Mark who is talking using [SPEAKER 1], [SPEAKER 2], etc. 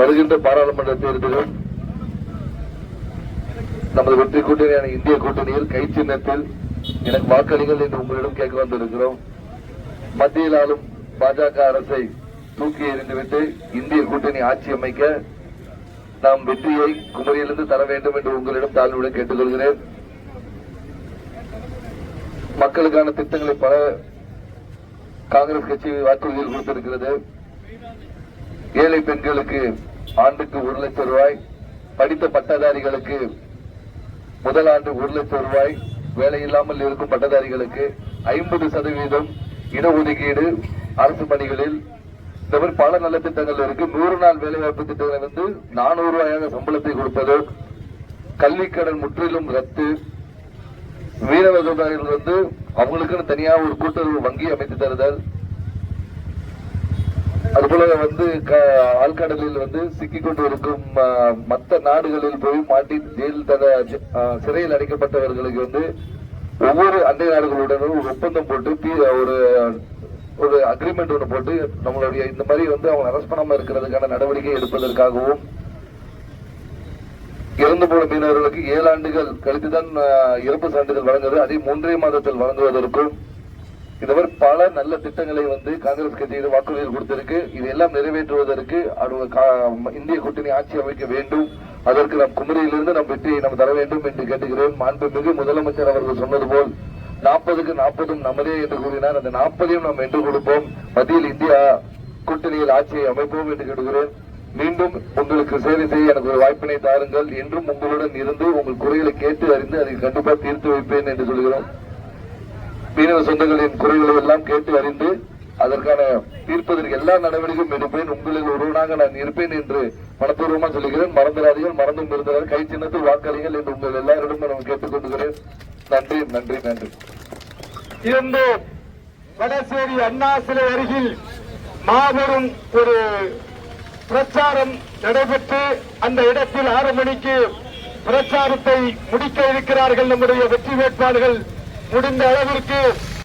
[SPEAKER 1] வருகின்ற பாராளுமன்ற தேர்தலில் நமது வெற்றி கூட்டணியான இந்திய கூட்டணியில் கை சின்னத்தில் எனக்கு வாக்களிகள் என்று உங்களிடம் கேட்க வந்திருக்கிறோம். மத்தியில் ஆளும் பாஜக அரசை தூக்கி எறிந்துவிட்டு இந்திய கூட்டணி ஆட்சி அமைக்க நாம் வெற்றியை குமரியிலிருந்து தர வேண்டும் என்று உங்களிடம் தாழ்வுடன் கேட்டுக்கொள்கிறேன். மக்களுக்கான திட்டங்களை பல காங்கிரஸ் கட்சி வாக்குறுதிகள் கொடுத்திருக்கிறது. ஏழை பெண்களுக்கு ஆண்டுக்கு ஒரு லட்சம் ரூபாய் படித்த பட்டதாரிகளுக்கு முதல் ஆண்டு ஒரு லட்சம் ரூபாய் வேலை இல்லாமல் இருக்கும் பட்டதாரிகளுக்கு ஐம்பது சதவீதம் இடஒதுக்கீடு அரசு பணிகளில். இந்த மாதிரி பல நல்ல திட்டங்கள் இருக்கு. நூறு நாள் வேலைவாய்ப்பு திட்டங்களை வந்து நானூறு ரூபாயாக சம்பளத்தை கொடுப்பது கல்விக்கடன் முற்றிலும் ரத்து. மீனவ வந்து அவங்களுக்குன்னு தனியாக ஒரு கூட்டுறவு வங்கி அமைத்து தருதல். அதுபோல வந்து க- ஆழ்கடலில் வந்து சிக்கிக் கொண்டு இருக்கும் மற்ற நாடுகளில் போய் மாட்டி ஜெயில் தக சிறையில் அடைக்கப்பட்டவர்களுக்கு வந்து ஒவ்வொரு அண்டை நாடுகளுடனும் ஒரு ஒப்பந்தம் போட்டு ஒரு ஒரு அக்ரிமெண்ட் ஒன்று போட்டு நம்மளுடைய இந்த மாதிரி வந்து அவங்க அரெஸ்ட் பண்ணாமல் இருக்கிறதுக்கான நடவடிக்கை எடுப்பதற்காகவும் இறந்து போன மீனவர்களுக்கு ஏழு ஆண்டுகள் கழித்துதான் இறப்பு சான்றிதழ் வழங்குவது அதை மூன்றே மாதத்தில் வழங்குவதற்கும் இதுவரை பல நல்ல திட்டங்களை வந்து காங்கிரஸ் கட்சியில் வாக்குறுதிகள் கொடுத்திருக்கு. இதெல்லாம் நிறைவேற்றுவதற்கு இந்திய கூட்டணி ஆட்சி அமைக்க வேண்டும். அதற்கு நம் குமரியிலிருந்து நம் வெற்றியை நாம் தர வேண்டும் என்று கேட்டுக்கிறேன் மாண்புமிகு முதலமைச்சர் அவர்கள் சொன்னது போல் நாற்பதுக்கு நாற்பதும் நமதே என்று கூறினார் அந்த நாற்பதையும் நாம் வென்று கொடுப்போம். மத்தியில் இந்தியா கூட்டணியில் ஆட்சியை அமைப்போம் என்று கேட்டுக்கிறேன் மீண்டும் உங்களுக்கு சேவை செய்ய எனக்கு ஒரு வாய்ப்பினை தாருங்கள். என்றும் உங்களுடன் இருந்து உங்கள் குறைகளை கேட்டு அறிந்து அதை கண்டிப்பாக தீர்த்து வைப்பேன் என்று சொல்கிறோம். மீனவ சொந்தங்களின் குறைகளை எல்லாம் கேட்டு அறிந்து அதற்கான தீர்ப்பதற்கு எல்லா நடவடிக்கையும் எடுப்பேன். உங்களில் ஒருவனாக நான் இருப்பேன் என்று மனப்பூர்வமா சொல்லுகிறேன் மறந்துடாதீர்கள் மறந்தும் இருந்தார்கள் கை சின்னத்தில் வாக்களிகள் என்று உங்கள் எல்லாரிடமும் நான் கேட்டுக்கொண்டுகிறேன். நன்றி நன்றி நன்றி.
[SPEAKER 2] இருந்து வடசேரி அண்ணா சிலை அருகில் மாபெரும் ஒரு பிரச்சாரம் நடைபெற்று அந்த இடத்தில் ஆறு மணிக்கு பிரச்சாரத்தை முடிக்க இருக்கிறார்கள். நம்முடைய வெற்றி வேட்பாளர்கள் முடிந்த அளவிற்கு